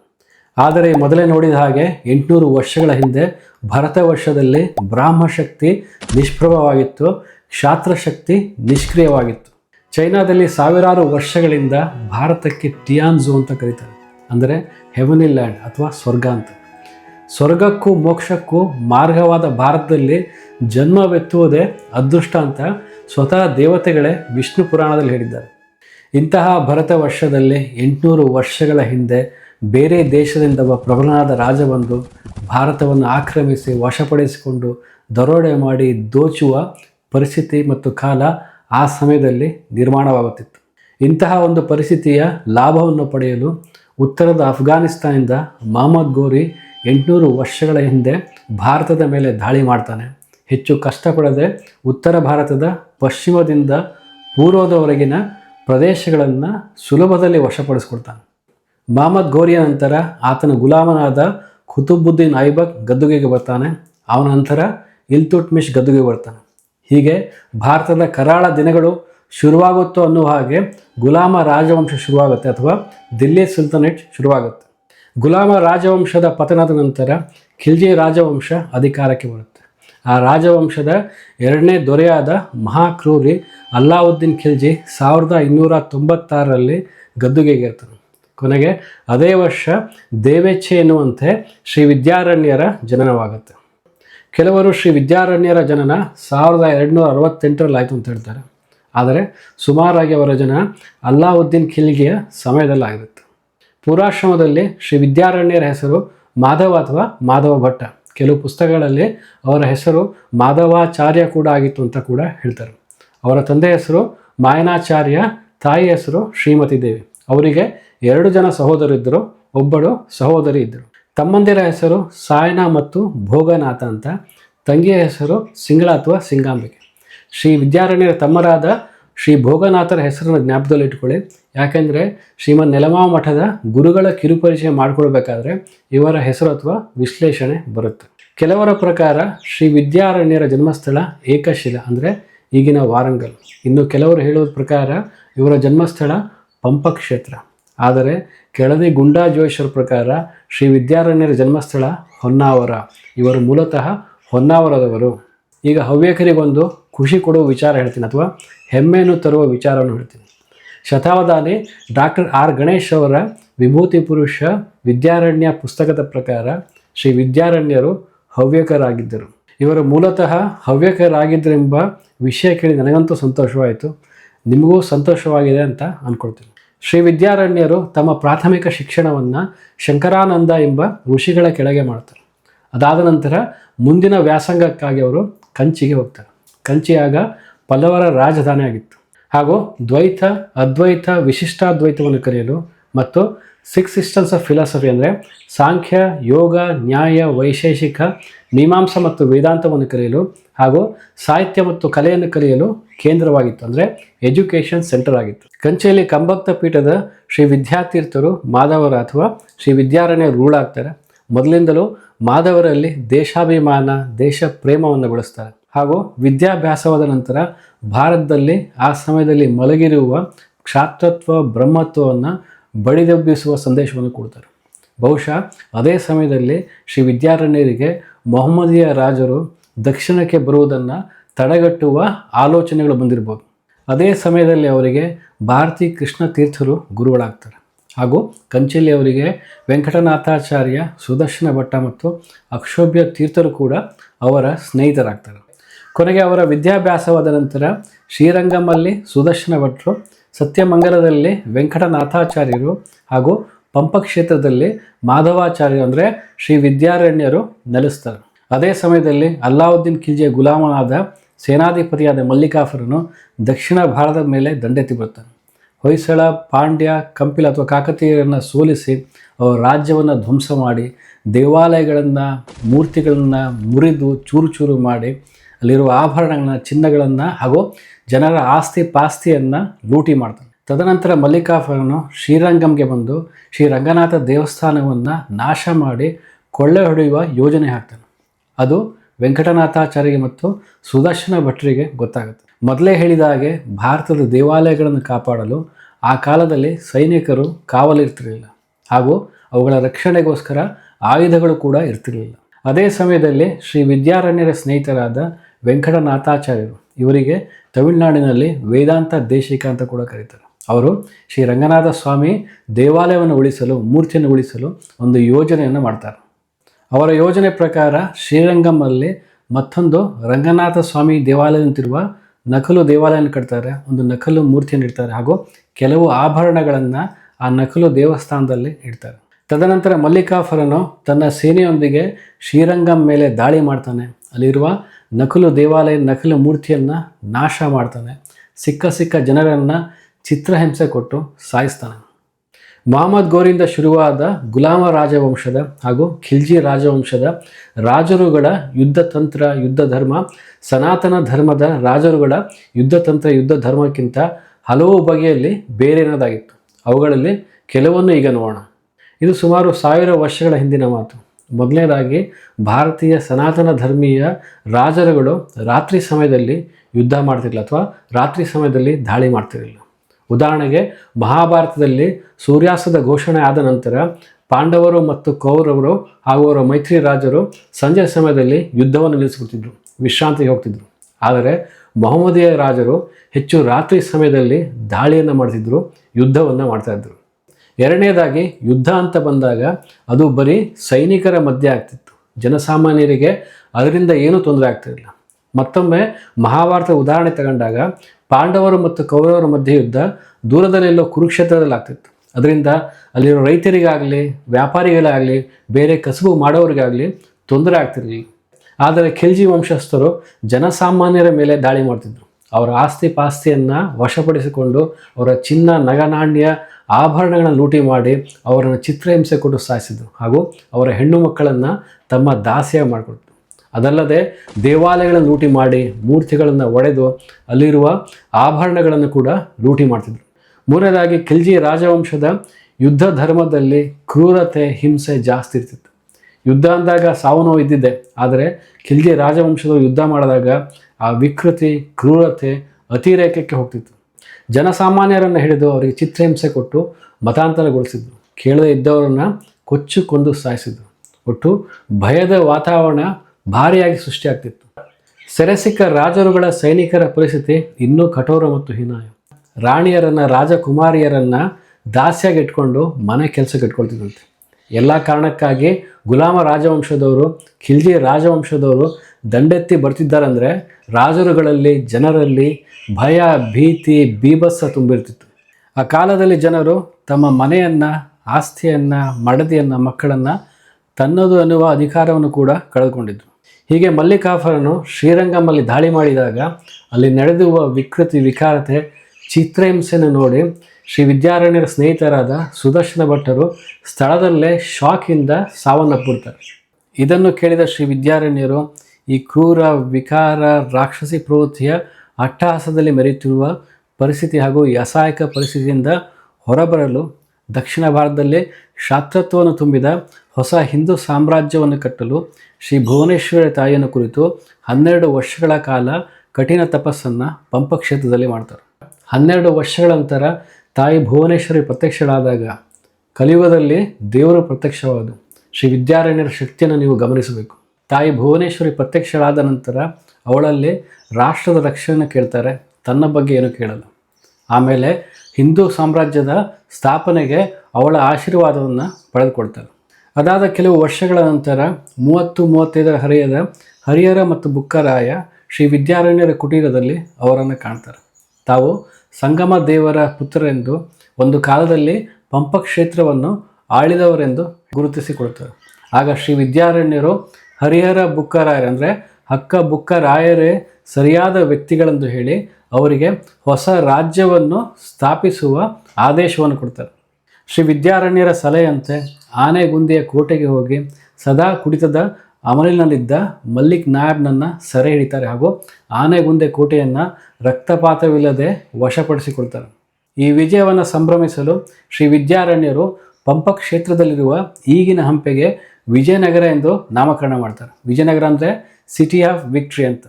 ಆದರೆ ಮೊದಲೇ ನೋಡಿದ ಹಾಗೆ ಎಂಟುನೂರು ವರ್ಷಗಳ ಹಿಂದೆ ಭರತ ವರ್ಷದಲ್ಲಿ ಬ್ರಾಹ್ಮಶಕ್ತಿ ನಿಷ್ಪ್ರಭವಾಗಿತ್ತು ಕ್ಷಾತ್ರಶಕ್ತಿ ನಿಷ್ಕ್ರಿಯವಾಗಿತ್ತು. ಚೈನಾದಲ್ಲಿ ಸಾವಿರಾರು ವರ್ಷಗಳಿಂದ ಭಾರತಕ್ಕೆ ಟಿಯಾನ್ಝು ಅಂತ ಕರೀತಾರೆ. ಅಂದರೆ ಹೆವನಿ ಲ್ಯಾಂಡ್ ಅಥವಾ ಸ್ವರ್ಗ ಅಂತ. ಸ್ವರ್ಗಕ್ಕೂ ಮೋಕ್ಷಕ್ಕೂ ಮಾರ್ಗವಾದ ಭಾರತದಲ್ಲಿ ಜನ್ಮವೆತ್ತುವುದೇ ಅದೃಷ್ಟ ಅಂತ ಸ್ವತಃ ದೇವತೆಗಳೇ ವಿಷ್ಣು ಪುರಾಣದಲ್ಲಿ ಹೇಳಿದ್ದಾರೆ. ಇಂತಹ ಭರತ ವರ್ಷದಲ್ಲಿ ಎಂಟುನೂರು ವರ್ಷಗಳ ಹಿಂದೆ ಬೇರೆ ದೇಶದಿಂದ ಒಬ್ಬ ಪ್ರಬಲನಾದ ರಾಜ ಬಂದು ಭಾರತವನ್ನು ಆಕ್ರಮಿಸಿ ವಶಪಡಿಸಿಕೊಂಡು ದರೋಡೆ ಮಾಡಿ ದೋಚುವ ಪರಿಸ್ಥಿತಿ ಮತ್ತು ಕಾಲ ಆ ಸಮಯದಲ್ಲಿ ನಿರ್ಮಾಣವಾಗುತ್ತಿತ್ತು. ಇಂತಹ ಒಂದು ಪರಿಸ್ಥಿತಿಯ ಲಾಭವನ್ನು ಪಡೆಯಲು ಉತ್ತರದ ಅಫ್ಘಾನಿಸ್ತಾನದಿಂದ ಮಹಮ್ಮದ್ ಗೋರಿ ಎಂಟುನೂರು ವರ್ಷಗಳ ಹಿಂದೆ ಭಾರತದ ಮೇಲೆ ದಾಳಿ ಮಾಡ್ತಾನೆ. ಹೆಚ್ಚು ಕಷ್ಟಪಡದೆ ಉತ್ತರ ಭಾರತದ ಪಶ್ಚಿಮದಿಂದ ಪೂರ್ವದವರೆಗಿನ ಪ್ರದೇಶಗಳನ್ನು ಸುಲಭದಲ್ಲಿ ವಶಪಡಿಸ್ಕೊಡ್ತಾನೆ. ಮಹಮ್ಮದ್ ಗೋರಿಯ ನಂತರ ಆತನ ಗುಲಾಮನಾದ ಕುತುಬುದ್ದೀನ್ ಐಬಕ್ ಗದ್ದುಗೆಗೆ ಬರ್ತಾನೆ. ಅವನ ನಂತರ ಇಲ್ತುಟ್ಮಿಶ್ ಗದ್ದುಗೆ ಬರ್ತಾನೆ. ಹೀಗೆ ಭಾರತದ ಕರಾಳ ದಿನಗಳು ಶುರುವಾಗುತ್ತೋ ಅನ್ನುವ ಹಾಗೆ ಗುಲಾಮ ರಾಜವಂಶ ಶುರುವಾಗುತ್ತೆ ಅಥವಾ ದಿಲ್ಲಿ ಸುಲ್ತಾನೇಟ್ ಶುರುವಾಗುತ್ತೆ. ಗುಲಾಮ ರಾಜವಂಶದ ಪತನದ ನಂತರ ಖಿಲ್ಜಿ ರಾಜವಂಶ ಅಧಿಕಾರಕ್ಕೆ ಬರುತ್ತೆ. ಆ ರಾಜವಂಶದ ಎರಡನೇ ದೊರೆಯಾದ ಮಹಾಕ್ರೂರಿ ಅಲ್ಲಾವುದ್ದೀನ್ ಖಿಲ್ಜಿ ಸಾವಿರದ ಇನ್ನೂರ ತೊಂಬತ್ತಾರರಲ್ಲಿ ಗದ್ದುಗೆಗೇರ್ತಾನೆ. ಕೊನೆಗೆ, ಅದೇ ವರ್ಷ ದೇವೇಚ್ಛೆ ಎನ್ನುವಂತೆ ಶ್ರೀ ವಿದ್ಯಾರಣ್ಯರ ಜನನವಾಗುತ್ತೆ. ಕೆಲವರು ಶ್ರೀ ವಿದ್ಯಾರಣ್ಯರ ಜನನ ಸಾವಿರದ ಎರಡುನೂರ ಅರವತ್ತೆಂಟರಲ್ಲಿ ಆಯಿತು ಅಂತ ಹೇಳ್ತಾರೆ. ಆದರೆ ಸುಮಾರಾಗಿ ಅವರ ಜನ ಅಲ್ಲಾವುದ್ದೀನ್ ಖಿಲ್ಜಿಯ ಸಮಯದಲ್ಲಿ ಆಗಿರುತ್ತೆ ಪುರಾಶ್ರಮದಲ್ಲಿ ಶ್ರೀ ವಿದ್ಯಾರಣ್ಯರ ಹೆಸರು ಮಾಧವ ಅಥವಾ ಮಾಧವ ಭಟ್ಟ. ಕೆಲವು ಪುಸ್ತಕಗಳಲ್ಲಿ ಅವರ ಹೆಸರು ಮಾಧವಾಚಾರ್ಯ ಕೂಡ ಆಗಿತ್ತು ಅಂತ ಕೂಡ ಹೇಳ್ತಾರೆ. ಅವರ ತಂದೆ ಹೆಸರು ಮಾಯನಾಚಾರ್ಯ, ತಾಯಿ ಹೆಸರು ಶ್ರೀಮತಿ ದೇವಿ. ಅವರಿಗೆ ಎರಡು ಜನ ಸಹೋದರಿದ್ದರು, ಒಬ್ಬಳು ಸಹೋದರಿ ಇದ್ದರು. ತಮ್ಮಂದಿರ ಹೆಸರು ಸಾಯನ ಮತ್ತು ಭೋಗನಾಥ ಅಂತ, ತಂಗಿಯ ಹೆಸರು ಸಿಂಗಳ ಅಥವಾ ಸಿಂಗಾಂಬಿಕೆ. ಶ್ರೀ ವಿದ್ಯಾರಣ್ಯರ ತಮ್ಮರಾದ ಶ್ರೀ ಭೋಗನಾಥರ ಹೆಸರನ್ನು ಜ್ಞಾಪದಲ್ಲಿ ಇಟ್ಕೊಳ್ಳಿ. ಯಾಕೆಂದರೆ ಶ್ರೀಮನ್ ನೆಲಮಾವ ಮಠದ ಗುರುಗಳ ಕಿರುಪರಿಚಯ ಮಾಡಿಕೊಳ್ಬೇಕಾದ್ರೆ ಇವರ ಹೆಸರು ಅಥವಾ ವಿಶ್ಲೇಷಣೆ ಬರುತ್ತೆ. ಕೆಲವರ ಪ್ರಕಾರ ಶ್ರೀ ವಿದ್ಯಾರಣ್ಯರ ಜನ್ಮಸ್ಥಳ ಏಕಶಿಲ ಅಂದರೆ ಈಗಿನ ವಾರಂಗಲ್. ಇನ್ನು ಕೆಲವರು ಹೇಳುವ ಪ್ರಕಾರ ಇವರ ಜನ್ಮಸ್ಥಳ ಪಂಪಕ್ಷೇತ್ರ. ಆದರೆ ಕೆಳದಿ ಗುಂಡಾ ಜೋಯಿಸರ ಪ್ರಕಾರ ಶ್ರೀ ವಿದ್ಯಾರಣ್ಯರ ಜನ್ಮಸ್ಥಳ ಹೊನ್ನಾವರ. ಇವರು ಮೂಲತಃ ಹೊನ್ನಾವರದವರು. ಈಗ ಹವ್ಯಕರಿಗೊಂದು ಖುಷಿ ಕೊಡುವ ವಿಚಾರ ಹೇಳ್ತೀನಿ ಅಥವಾ ಹೆಮ್ಮೆಯನ್ನು ತರುವ ವಿಚಾರವನ್ನು ಹೇಳ್ತೀನಿ. ಶತಾವಧಾನಿ ಡಾಕ್ಟರ್ ಆರ್ ಗಣೇಶ್ ಅವರ ವಿಭೂತಿ ಪುರುಷ ವಿದ್ಯಾರಣ್ಯ ಪುಸ್ತಕದ ಪ್ರಕಾರ ಶ್ರೀ ವಿದ್ಯಾರಣ್ಯರು ಹವ್ಯಕರಾಗಿದ್ದರು. ಇವರು ಮೂಲತಃ ಹವ್ಯಕರಾಗಿದ್ದರೆಂಬ ವಿಷಯ ಕೇಳಿ ನನಗಂತೂ ಸಂತೋಷವಾಯಿತು. ನಿಮಗೂ ಸಂತೋಷವಾಗಿದೆ ಅಂತ ಅಂದ್ಕೊಳ್ತೀನಿ ಶ್ರೀ ವಿದ್ಯಾರಣ್ಯರು ತಮ್ಮ ಪ್ರಾಥಮಿಕ ಶಿಕ್ಷಣವನ್ನು ಶಂಕರಾನಂದ ಎಂಬ ಋಷಿಗಳ ಕೆಳಗೆ ಮಾಡ್ತಾರೆ. ಅದಾದ ನಂತರ ಮುಂದಿನ ವ್ಯಾಸಂಗಕ್ಕಾಗಿ ಅವರು ಕಂಚಿಗೆ ಹೋಗ್ತಾರೆ. ಕಂಚಿ ಆಗ ಪಲ್ಲವರ ರಾಜಧಾನಿ ಆಗಿತ್ತು. ಹಾಗೂ ದ್ವೈತ, ಅದ್ವೈತ, ವಿಶಿಷ್ಟಾದ್ವೈತವನ್ನು ಕರೆಯಲು ಮತ್ತು ಸಿಕ್ಸ್ ಸಿಸ್ಟಮ್ಸ್ ಆಫ್ ಫಿಲಾಸಫಿ ಅಂದರೆ ಸಾಂಖ್ಯ, ಯೋಗ, ನ್ಯಾಯ, ವೈಶೇಷಿಕ, ಮೀಮಾಂಸ ಮತ್ತು ವೇದಾಂತವನ್ನು ಕರೆಯಲು ಹಾಗೂ ಸಾಹಿತ್ಯ ಮತ್ತು ಕಲೆಯನ್ನು ಕಲಿಯಲು ಕೇಂದ್ರವಾಗಿತ್ತು. ಅಂದರೆ ಎಜುಕೇಷನ್ ಸೆಂಟರ್ ಆಗಿತ್ತು. ಕಂಚೆಯಲ್ಲಿ ಕಂಬಕ್ತ ಪೀಠದ ಶ್ರೀ ವಿದ್ಯಾತೀರ್ಥರು ಮಾಧವರ ಅಥವಾ ಶ್ರೀ ವಿದ್ಯಾರಣ್ಯ ರೂಳಾಗ್ತಾರೆ ಮೊದಲಿಂದಲೂ ಮಾಧವರಲ್ಲಿ ದೇಶಾಭಿಮಾನ ದೇಶ ಪ್ರೇಮವನ್ನು ಬೆಳೆಸ್ತಾರೆ. ಹಾಗೂ ವಿದ್ಯಾಭ್ಯಾಸವಾದ ನಂತರ ಭಾರತದಲ್ಲಿ ಆ ಸಮಯದಲ್ಲಿ ಮಲಗಿರುವ ಕ್ಷಾತ್ರತ್ವ ಬ್ರಹ್ಮತ್ವವನ್ನು ಬಡಿದೆಬ್ಬಿಸುವ ಸಂದೇಶವನ್ನು ಕೊಡ್ತಾರೆ. ಬಹುಶಃ ಅದೇ ಸಮಯದಲ್ಲಿ ಶ್ರೀ ವಿದ್ಯಾರಣ್ಯರಿಗೆ ಮೊಹಮ್ಮದಿಯ ರಾಜರು ದಕ್ಷಿಣಕ್ಕೆ ಬರುವುದನ್ನು ತಡೆಗಟ್ಟುವ ಆಲೋಚನೆಗಳು ಬಂದಿರ್ಬೋದು. ಅದೇ ಸಮಯದಲ್ಲಿ ಅವರಿಗೆ ಭಾರತೀ ಕೃಷ್ಣ ತೀರ್ಥರು ಗುರುಗಳಾಗ್ತಾರೆ. ಹಾಗೂ ಕಂಚಲಿ ಅವರಿಗೆ ವೆಂಕಟನಾಥಾಚಾರ್ಯ ಸುದರ್ಶನ ಭಟ್ಟ ಮತ್ತು ಅಕ್ಷೋಭ್ಯ ತೀರ್ಥರು ಕೂಡ ಅವರ ಸ್ನೇಹಿತರಾಗ್ತಾರೆ. ಕೊನೆಗೆ ಅವರ ವಿದ್ಯಾಭ್ಯಾಸವಾದ ನಂತರ ಶ್ರೀರಂಗಮಲ್ಲಿ ಸುದರ್ಶನ ಭಟ್ರು, ಸತ್ಯಮಂಗಲದಲ್ಲಿ ವೆಂಕಟನಾಥಾಚಾರ್ಯರು ಹಾಗೂ ಪಂಪಕ್ಷೇತ್ರದಲ್ಲಿ ಮಾಧವಾಚಾರ್ಯರು ಅಂದರೆ ಶ್ರೀ ವಿದ್ಯಾರಣ್ಯರು ನೆಲೆಸ್ತಾರೆ. ಅದೇ ಸಮಯದಲ್ಲಿ ಅಲ್ಲಾವುದ್ದೀನ್ ಖಿಲ್ಜಿಯ ಗುಲಾಮನಾದ ಸೇನಾಧಿಪತಿಯಾದ ಮಲ್ಲಿಕಾಫರನು ದಕ್ಷಿಣ ಭಾರತದ ಮೇಲೆ ದಂಡೆತ್ತಿ ಬರ್ತಾನೆ ಹೊಯ್ಸಳ, ಪಾಂಡ್ಯ, ಕಂಪಿಲ ಅಥವಾ ಕಾಕತೀಯರನ್ನು ಸೋಲಿಸಿ ಅವರ ರಾಜ್ಯವನ್ನು ಧ್ವಂಸ ಮಾಡಿ ದೇವಾಲಯಗಳನ್ನು, ಮೂರ್ತಿಗಳನ್ನು ಮುರಿದು ಚೂರು ಚೂರು ಮಾಡಿ ಅಲ್ಲಿರುವ ಆಭರಣಗಳನ್ನ ಚಿನ್ನಗಳನ್ನು ಹಾಗೂ ಜನರ ಆಸ್ತಿ ಪಾಸ್ತಿಯನ್ನು ಲೂಟಿ ಮಾಡ್ತಾನೆ. ತದನಂತರ ಮಲ್ಲಿಕಾಫರನು ಶ್ರೀರಂಗಂಗೆ ಬಂದು ಶ್ರೀ ರಂಗನಾಥ ದೇವಸ್ಥಾನವನ್ನು ನಾಶ ಮಾಡಿ ಕೊಳ್ಳೆ ಹೊಡೆಯುವ ಯೋಜನೆ ಹಾಕ್ತಾನೆ. ಅದು ವೆಂಕಟನಾಥಾಚಾರ್ಯಗೆ ಮತ್ತು ಸುದರ್ಶನ ಭಟ್ರಿಗೆ ಗೊತ್ತಾಗುತ್ತೆ. ಮೊದಲೇ ಹೇಳಿದ ಹಾಗೆ ಭಾರತದ ದೇವಾಲಯಗಳನ್ನು ಕಾಪಾಡಲು ಆ ಕಾಲದಲ್ಲಿ ಸೈನಿಕರು ಕಾವಲಿರ್ತಿರಲಿಲ್ಲ ಹಾಗೂ ಅವುಗಳ ರಕ್ಷಣೆಗೋಸ್ಕರ ಆಯುಧಗಳು ಕೂಡ ಇರ್ತಿರಲಿಲ್ಲ. ಅದೇ ಸಮಯದಲ್ಲಿ ಶ್ರೀ ವಿದ್ಯಾರಣ್ಯರ ಸ್ನೇಹಿತರಾದ ವೆಂಕಟನಾಥಾಚಾರ್ಯರು. ಇವರಿಗೆ ತಮಿಳುನಾಡಿನಲ್ಲಿ ವೇದಾಂತ ದೇಶಿಕ ಅಂತ ಕೂಡ ಕರೀತಾರೆ. ಅವರು ಶ್ರೀ ರಂಗನಾಥ ಸ್ವಾಮಿ ದೇವಾಲಯವನ್ನು ಉಳಿಸಲು, ಮೂರ್ತಿಯನ್ನು ಉಳಿಸಲು ಒಂದು ಯೋಜನೆಯನ್ನು ಮಾಡ್ತಾರೆ. ಅವರ ಯೋಜನೆ ಪ್ರಕಾರ ಶ್ರೀರಂಗಮಲ್ಲಿ ಮತ್ತೊಂದು ರಂಗನಾಥ ಸ್ವಾಮಿ ದೇವಾಲಯ ಅಂತಿರುವ ನಕಲು ದೇವಾಲಯನ ಕಟ್ತಾರೆ. ಒಂದು ನಕಲು ಮೂರ್ತಿಯನ್ನು ಇಡ್ತಾರೆ ಹಾಗೂ ಕೆಲವು ಆಭರಣಗಳನ್ನು ಆ ನಕಲು ದೇವಸ್ಥಾನದಲ್ಲಿ ಇಡ್ತಾರೆ. ತದನಂತರ ಮಲ್ಲಿಕಾಫರನು ತನ್ನ ಸೇನೆಯೊಂದಿಗೆ ಶ್ರೀರಂಗಂ ಮೇಲೆ ದಾಳಿ ಮಾಡ್ತಾನೆ. ಅಲ್ಲಿರುವ ನಕಲು ದೇವಾಲಯ, ನಕಲು ಮೂರ್ತಿಯನ್ನು ನಾಶ ಮಾಡ್ತಾನೆ. ಸಿಕ್ಕ ಸಿಕ್ಕ ಜನರನ್ನು ಚಿತ್ರಹಿಂಸೆ ಕೊಟ್ಟು ಸಾಯಿಸ್ತಾನೆ. ಮೊಹಮ್ಮದ್ ಗೋರಿಂದ ಶುರುವಾದ ಗುಲಾಮ ರಾಜವಂಶದ ಹಾಗೂ ಖಿಲ್ಜಿ ರಾಜವಂಶದ ರಾಜರುಗಳ ಯುದ್ಧ ತಂತ್ರ, ಯುದ್ಧ ಧರ್ಮ, ಸನಾತನ ಧರ್ಮದ ರಾಜರುಗಳ ಯುದ್ಧ ತಂತ್ರ, ಯುದ್ಧ ಧರ್ಮಕ್ಕಿಂತ ಹಲವು ಬಗೆಯಲ್ಲಿ ಬೇರೆನದಾಗಿತ್ತು. ಅವುಗಳಲ್ಲಿ ಕೆಲವನ್ನು ಈಗ ನೋಡೋಣ. ಇದು ಸುಮಾರು ಸಾವಿರ ವರ್ಷಗಳ ಹಿಂದಿನ ಮಾತು. ಮೊದಲನೇದಾಗಿ ಭಾರತೀಯ ಸನಾತನ ಧರ್ಮೀಯ ರಾಜರುಗಳು ರಾತ್ರಿ ಸಮಯದಲ್ಲಿ ಯುದ್ಧ ಮಾಡ್ತಿರಲಿಲ್ಲ ಅಥವಾ ರಾತ್ರಿ ಸಮಯದಲ್ಲಿ ದಾಳಿ ಮಾಡ್ತಿರಲಿಲ್ಲ. ಉದಾಹರಣೆಗೆ ಮಹಾಭಾರತದಲ್ಲಿ ಸೂರ್ಯಾಸ್ತದ ಘೋಷಣೆ ಆದ ನಂತರ ಪಾಂಡವರು ಮತ್ತು ಕೌರವರು ಹಾಗೂ ಅವರ ಮೈತ್ರಿ ರಾಜರು ಸಂಜೆ ಸಮಯದಲ್ಲಿ ಯುದ್ಧವನ್ನು ನಿಲ್ಲಿಸಿಬಿಡ್ತಿದ್ರು ವಿಶ್ರಾಂತಿಗೆ ಹೋಗ್ತಿದ್ರು. ಆದರೆ ಮೊಹಮ್ಮದಿಯ ರಾಜರು ಹೆಚ್ಚು ರಾತ್ರಿ ಸಮಯದಲ್ಲಿ ದಾಳಿಯನ್ನು ಮಾಡ್ತಿದ್ರು, ಯುದ್ಧವನ್ನು ಮಾಡ್ತಾಯಿದ್ರು ಎರಡನೇದಾಗಿ ಯುದ್ಧ ಅಂತ ಬಂದಾಗ ಅದು ಬರೀ ಸೈನಿಕರ ಮಧ್ಯೆ ಆಗ್ತಿತ್ತು. ಜನಸಾಮಾನ್ಯರಿಗೆ ಅದರಿಂದ ಏನೂ ತೊಂದರೆ ಆಗ್ತಿರಲಿಲ್ಲ. ಮತ್ತೊಮ್ಮೆ ಮಹಾಭಾರತ ಉದಾಹರಣೆ ತಗೊಂಡಾಗ ಪಾಂಡವರು ಮತ್ತು ಕೌರವರ ಮಧ್ಯೆ ಯುದ್ಧ ದೂರದಲ್ಲೆಲ್ಲೋ ಕುರುಕ್ಷೇತ್ರದಲ್ಲಿ ಆಗ್ತಿತ್ತು. ಅದರಿಂದ ಅಲ್ಲಿರೋ ರೈತರಿಗಾಗಲಿ, ವ್ಯಾಪಾರಿಗಳಾಗಲಿ, ಬೇರೆ ಕಸುಬು ಮಾಡೋರಿಗಾಗಲಿ ತೊಂದರೆ ಆಗ್ತಿರಲಿಲ್ಲ. ಆದರೆ ಖಿಲ್ಜಿ ವಂಶಸ್ಥರು ಜನಸಾಮಾನ್ಯರ ಮೇಲೆ ದಾಳಿ ಮಾಡ್ತಿದ್ರು. ಅವರ ಆಸ್ತಿ ಪಾಸ್ತಿಯನ್ನು ವಶಪಡಿಸಿಕೊಂಡು ಅವರ ಚಿನ್ನ, ನಗನಾಣ್ಯ ಆಭರಣಗಳನ್ನು ಲೂಟಿ ಮಾಡಿ ಅವರನ್ನು ಚಿತ್ರಹಿಂಸೆ ಕೊಟ್ಟು ಸಾಯಿಸಿದ್ರು. ಹಾಗೂ ಅವರ ಹೆಣ್ಣು ಮಕ್ಕಳನ್ನು ತಮ್ಮ ದಾಸಿಯಾಗಿ ಮಾಡಿಕೊಡ್ತು ಅದಲ್ಲದೆ ದೇವಾಲಯಗಳನ್ನು ಲೂಟಿ ಮಾಡಿ ಮೂರ್ತಿಗಳನ್ನು ಒಡೆದು ಅಲ್ಲಿರುವ ಆಭರಣಗಳನ್ನು ಕೂಡ ಲೂಟಿ ಮಾಡ್ತಿದ್ರು. ಮೂರನೇದಾಗಿ ಖಿಲ್ಜಿ ರಾಜವಂಶದ ಯುದ್ಧ ಧರ್ಮದಲ್ಲಿ ಕ್ರೂರತೆ, ಹಿಂಸೆ ಜಾಸ್ತಿ ಇರ್ತಿತ್ತು. ಯುದ್ಧ ಅಂದಾಗ ಸಾವು ನೋವು ಇದ್ದಿದ್ದೆ. ಆದರೆ ಖಿಲ್ಜಿ ರಾಜವಂಶದವರು ಯುದ್ಧ ಮಾಡಿದಾಗ ಆ ವಿಕೃತಿ, ಕ್ರೂರತೆ ಅತಿರೇಕಕ್ಕೆ ಹೋಗ್ತಿತ್ತು. ಜನಸಾಮಾನ್ಯರನ್ನು ಹಿಡಿದು ಅವರಿಗೆ ಚಿತ್ರಹಿಂಸೆ ಕೊಟ್ಟು ಮತಾಂತರಗೊಳಿಸಿದ್ರು. ಕೇಳದೇ ಇದ್ದವರನ್ನು ಕೊಚ್ಚು ಕೊಂದು ಸಾಯಿಸಿದ್ರು. ಒಟ್ಟು ಭಯದ ವಾತಾವರಣ ಭಾರಿಯಾಗಿ ಸೃಷ್ಟಿಯಾಗ್ತಿತ್ತು. ಸೆರೆಸಿಕ್ಕ ರಾಜರುಗಳ ಸೈನಿಕರ ಪರಿಸ್ಥಿತಿ ಇನ್ನೂ ಕಠೋರ ಮತ್ತು ಹೀನಾಯ. ರಾಣಿಯರನ್ನು, ರಾಜಕುಮಾರಿಯರನ್ನು ದಾಸಿಯಾಗಿ ಇಟ್ಕೊಂಡು ಮನೆ ಕೆಲಸಕ್ಕೆ ಇಟ್ಕೊಳ್ತಿದ್ದಂತೆ ಎಲ್ಲ ಕಾರಣಕ್ಕಾಗಿ ಗುಲಾಮ ರಾಜವಂಶದವರು, ಖಿಲ್ಜಿ ರಾಜವಂಶದವರು ದಂಡೆತ್ತಿ ಬರ್ತಿದ್ದಾರಂದರೆ ರಾಜರುಗಳಲ್ಲಿ ಜನರಲ್ಲಿ ಭಯ, ಭೀತಿ, ಬೀಭತ್ಸ ತುಂಬಿರ್ತಿತ್ತು. ಆ ಕಾಲದಲ್ಲಿ ಜನರು ತಮ್ಮ ಮನೆಯನ್ನು, ಆಸ್ತಿಯನ್ನು, ಮಡದಿಯನ್ನು, ಮಕ್ಕಳನ್ನು ತನ್ನದು ಅನ್ನುವ ಅಧಿಕಾರವನ್ನು ಕೂಡ ಕಳೆದುಕೊಂಡಿದ್ದರು ಹೀಗೆ ಮಲ್ಲಿಕಾಫರನು ಶ್ರೀರಂಗಮಲ್ಲಿ ದಾಳಿ ಮಾಡಿದಾಗ ಅಲ್ಲಿ ನಡೆದಿರುವ ವಿಕೃತಿ, ವಿಕಾರತೆ, ಚಿತ್ರಹಿಂಸೆಯನ್ನು ನೋಡಿ ಶ್ರೀ ವಿದ್ಯಾರಣ್ಯರ ಸ್ನೇಹಿತರಾದ ಸುದರ್ಶನ ಭಟ್ಟರು ಸ್ಥಳದಲ್ಲೇ ಶಾಕಿಂದ ಸಾವನ್ನಪ್ಪಿಡ್ತಾರೆ ಇದನ್ನು ಕೇಳಿದ ಶ್ರೀ ವಿದ್ಯಾರಣ್ಯರು ಈ ಕ್ರೂರ ವಿಕಾರ ರಾಕ್ಷಸಿ ಪ್ರವೃತ್ತಿಯ ಅಟ್ಟಹಾಸದಲ್ಲಿ ಮೆರೆಯುತ್ತಿರುವ ಪರಿಸ್ಥಿತಿ ಹಾಗೂ ಈ ಅಸಹಾಯಕ ಪರಿಸ್ಥಿತಿಯಿಂದ ಹೊರಬರಲು ದಕ್ಷಿಣ ಭಾರತದಲ್ಲಿ ಶಾತ್ರತ್ವವನ್ನು ತುಂಬಿದ ಹೊಸ ಹಿಂದೂ ಸಾಮ್ರಾಜ್ಯವನ್ನು ಕಟ್ಟಲು ಶ್ರೀ ಭುವನೇಶ್ವರಿ ತಾಯಿಯನ್ನು ಕುರಿತು ಹನ್ನೆರಡು ವರ್ಷಗಳ ಕಾಲ ಕಠಿಣ ತಪಸ್ಸನ್ನು ಪಂಪ ಕ್ಷೇತ್ರದಲ್ಲಿ ಮಾಡ್ತಾರೆ. ಹನ್ನೆರಡು ವರ್ಷಗಳ ನಂತರ ತಾಯಿ ಭುವನೇಶ್ವರಿ ಪ್ರತ್ಯಕ್ಷಳಾದಾಗ ಕಲಿಯುಗದಲ್ಲಿ ದೇವರು ಪ್ರತ್ಯಕ್ಷವಾದ. ಶ್ರೀ ವಿದ್ಯಾರಣ್ಯರ ಶಕ್ತಿಯನ್ನು ನೀವು ಗಮನಿಸಬೇಕು. ತಾಯಿ ಭುವನೇಶ್ವರಿ ಪ್ರತ್ಯಕ್ಷಳಾದ ನಂತರ ಅವಳಲ್ಲಿ ರಾಷ್ಟ್ರದ ರಕ್ಷಣೆ ಕೇಳ್ತಾರೆ. ತನ್ನ ಬಗ್ಗೆ ಏನು ಕೇಳಲ್ಲ. ಆಮೇಲೆ ಹಿಂದೂ ಸಾಮ್ರಾಜ್ಯದ ಸ್ಥಾಪನೆಗೆ ಅವಳ ಆಶೀರ್ವಾದವನ್ನು ಪಡೆದುಕೊಳ್ತಾರೆ ಅದಾದ ಕೆಲವು ವರ್ಷಗಳ ನಂತರ ಮೂವತ್ತು ಮೂವತ್ತೈದರ ಹರಿಯದ ಹರಿಹರ ಮತ್ತು ಬುಕ್ಕರಾಯ ಶ್ರೀ ವಿದ್ಯಾರಣ್ಯರ ಕುಟೀರದಲ್ಲಿ ಅವರನ್ನು ಕಾಣ್ತಾರೆ. ತಾವು ಸಂಗಮ ದೇವರ ಪುತ್ರರೆಂದು ಒಂದು ಕಾಲದಲ್ಲಿ ಪಂಪ ಕ್ಷೇತ್ರವನ್ನು ಆಳಿದವರೆಂದು ಗುರುತಿಸಿಕೊಳ್ತಾರೆ ಆಗ ಶ್ರೀ ವಿದ್ಯಾರಣ್ಯರು ಹರಿಹರ ಬುಕ್ಕರಾಯರು ಅಂದರೆ ಹಕ್ಕ ಬುಕ್ಕರಾಯರೇ ಸರಿಯಾದ ವ್ಯಕ್ತಿಗಳೆಂದು ಹೇಳಿ ಅವರಿಗೆ ಹೊಸ ರಾಜ್ಯವನ್ನು ಸ್ಥಾಪಿಸುವ ಆದೇಶವನ್ನು ಕೊಡ್ತಾರೆ. ಶ್ರೀ ವಿದ್ಯಾರಣ್ಯರ ಸಲಹೆಯಂತೆ ಆನೆಗುಂದಿಯ ಕೋಟೆಗೆ ಹೋಗಿ ಸದಾ ಕುಡಿತದ ಅಮಲಿನಲ್ಲಿದ್ದ ಮಲ್ಲಿಕ್ ನಾಯಬ್ನನ್ನು ಸೆರೆ ಹಿಡಿತಾರೆ ಹಾಗೂ ಆನೆಗುಂದೆ ಕೋಟೆಯನ್ನು ರಕ್ತಪಾತವಿಲ್ಲದೆ ವಶಪಡಿಸಿಕೊಳ್ತಾರೆ ಈ ವಿಜಯವನ್ನು ಸಂಭ್ರಮಿಸಲು ಶ್ರೀ ವಿದ್ಯಾರಣ್ಯರು ಪಂಪ ಕ್ಷೇತ್ರದಲ್ಲಿರುವ ಈಗಿನ ಹಂಪೆಗೆ ವಿಜಯನಗರ ಎಂದು ನಾಮಕರಣ ಮಾಡ್ತಾರೆ. ವಿಜಯನಗರ ಅಂದರೆ ಸಿಟಿ ಆಫ್ ವಿಕ್ಟ್ರಿ ಅಂತ.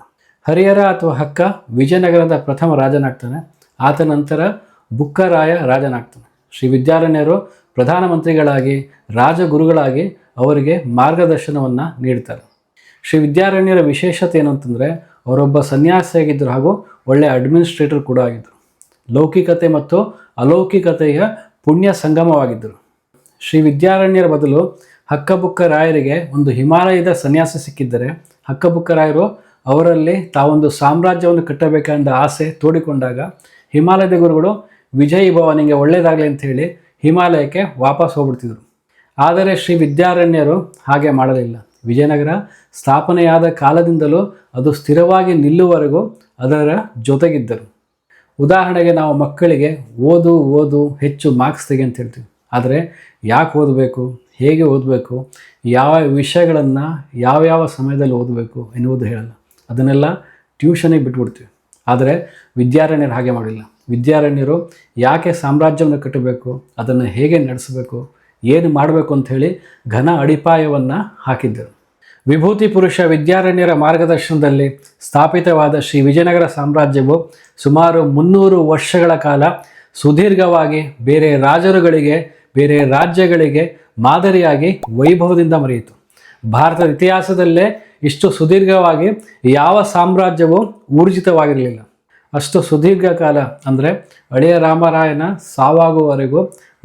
ಹರಿಹರ ಅಥವಾ ಹಕ್ಕ ವಿಜಯನಗರದ ಪ್ರಥಮ ರಾಜನಾಗ್ತಾನೆ. ಆತ ನಂತರ ಬುಕ್ಕರಾಯ ರಾಜನಾಗ್ತಾನೆ. ಶ್ರೀ ವಿದ್ಯಾರಣ್ಯರು ಪ್ರಧಾನಮಂತ್ರಿಗಳಾಗಿ, ರಾಜಗುರುಗಳಾಗಿ ಅವರಿಗೆ ಮಾರ್ಗದರ್ಶನವನ್ನು ನೀಡ್ತಾರೆ. ಶ್ರೀ ವಿದ್ಯಾರಣ್ಯರ ವಿಶೇಷತೆ ಏನು ಅಂತಂದರೆ, ಅವರೊಬ್ಬ ಸನ್ಯಾಸಿಯಾಗಿದ್ದರು ಹಾಗೂ ಒಳ್ಳೆಯ ಅಡ್ಮಿನಿಸ್ಟ್ರೇಟರ್ ಕೂಡ ಆಗಿದ್ದರು. ಲೌಕಿಕತೆ ಮತ್ತು ಅಲೌಕಿಕತೆಯ ಪುಣ್ಯ ಸಂಗಮವಾಗಿದ್ದರು. ಶ್ರೀ ವಿದ್ಯಾರಣ್ಯರ ಬದಲು ಹಕ್ಕಬುಕ್ಕ ರಾಯರಿಗೆ ಒಂದು ಹಿಮಾಲಯದ ಸನ್ಯಾಸ ಸಿಕ್ಕಿದ್ದರೆ, ಹಕ್ಕಬುಕ್ಕ ರಾಯರು ಅವರಲ್ಲಿ ತಾವೊಂದು ಸಾಮ್ರಾಜ್ಯವನ್ನು ಕಟ್ಟಬೇಕೆಂದ ಆಸೆ ತೋಡಿಕೊಂಡಾಗ ಹಿಮಾಲಯದ ಗುರುಗಳು ವಿಜಯ್ ಭವ ನಿಮಗೆ ಒಳ್ಳೆಯದಾಗಲಿ ಅಂತ ಹೇಳಿ ಹಿಮಾಲಯಕ್ಕೆ ವಾಪಸ್ ಹೋಗ್ಬಿಡ್ತಿದ್ರು. ಆದರೆ ಶ್ರೀ ವಿದ್ಯಾರಣ್ಯರು ಹಾಗೆ ಮಾಡಲಿಲ್ಲ. ವಿಜಯನಗರ ಸ್ಥಾಪನೆಯಾದ ಕಾಲದಿಂದಲೂ ಅದು ಸ್ಥಿರವಾಗಿ ನಿಲ್ಲುವವರೆಗೂ ಅದರ ಜೊತೆಗಿದ್ದರು. ಉದಾಹರಣೆಗೆ ನಾವು ಮಕ್ಕಳಿಗೆ ಓದು ಓದು ಹೆಚ್ಚು ಮಾರ್ಕ್ಸ್ ತೆಗೆ ಅಂತ ಹೇಳ್ತೀವಿ. ಆದರೆ ಯಾಕೆ ಓದಬೇಕು? ಹೇಗೆ ಓದಬೇಕು, ಯಾವ ವಿಷಯಗಳನ್ನು ಯಾವ್ಯಾವ ಸಮಯದಲ್ಲಿ ಓದಬೇಕು ಎನ್ನುವುದು ಹೇಳಲ್ಲ. ಅದನ್ನೆಲ್ಲ ಟ್ಯೂಷನಿಗೆ ಬಿಟ್ಬಿಡ್ತೀವಿ. ಆದರೆ ವಿದ್ಯಾರಣ್ಯರು ಹಾಗೆ ಮಾಡಿಲ್ಲ. ವಿದ್ಯಾರಣ್ಯರು ಯಾಕೆ ಸಾಮ್ರಾಜ್ಯವನ್ನು ಕಟ್ಟಬೇಕು, ಅದನ್ನು ಹೇಗೆ ನಡೆಸಬೇಕು, ಏನು ಮಾಡಬೇಕು ಅಂಥೇಳಿ ಘನ ಅಡಿಪಾಯವನ್ನು ಹಾಕಿದ್ದರು. ವಿಭೂತಿ ಪುರುಷ ವಿದ್ಯಾರಣ್ಯರ ಮಾರ್ಗದರ್ಶನದಲ್ಲಿ ಸ್ಥಾಪಿತವಾದ ಶ್ರೀ ವಿಜಯನಗರ ಸಾಮ್ರಾಜ್ಯವು ಸುಮಾರು ಮುನ್ನೂರು ವರ್ಷಗಳ ಕಾಲ ಸುದೀರ್ಘವಾಗಿ ಬೇರೆ ರಾಜರುಗಳಿಗೆ ಬೇರೆ ರಾಜ್ಯಗಳಿಗೆ ಮಾದರಿಯಾಗಿ ವೈಭವದಿಂದ ಮರೆಯಿತು. ಭಾರತದ ಇತಿಹಾಸದಲ್ಲೇ ಇಷ್ಟು ಸುದೀರ್ಘವಾಗಿ ಯಾವ ಸಾಮ್ರಾಜ್ಯವೂ ಊರ್ಜಿತವಾಗಿರಲಿಲ್ಲ. ಅಷ್ಟು ಸುದೀರ್ಘ ಕಾಲ ಅಂದರೆ ಹಳೆಯ ರಾಮರಾಯನ ಸಾವಾಗುವವರೆಗೂ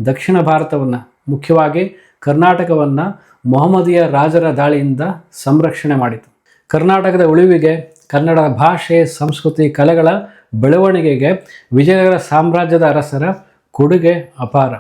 ದಕ್ಷಿಣ ಭಾರತವನ್ನು, ಮುಖ್ಯವಾಗಿ ಕರ್ನಾಟಕವನ್ನು ಮೊಹಮ್ಮದಿಯ ರಾಜರ ದಾಳಿಯಿಂದ ಸಂರಕ್ಷಣೆ ಮಾಡಿತು. ಕರ್ನಾಟಕದ ಉಳಿವಿಗೆ, ಕನ್ನಡ ಭಾಷೆ, ಸಂಸ್ಕೃತಿ, ಕಲೆಗಳ ಬೆಳವಣಿಗೆಗೆ ವಿಜಯನಗರ ಸಾಮ್ರಾಜ್ಯದ ಅರಸರ ಕೊಡುಗೆ ಅಪಾರ.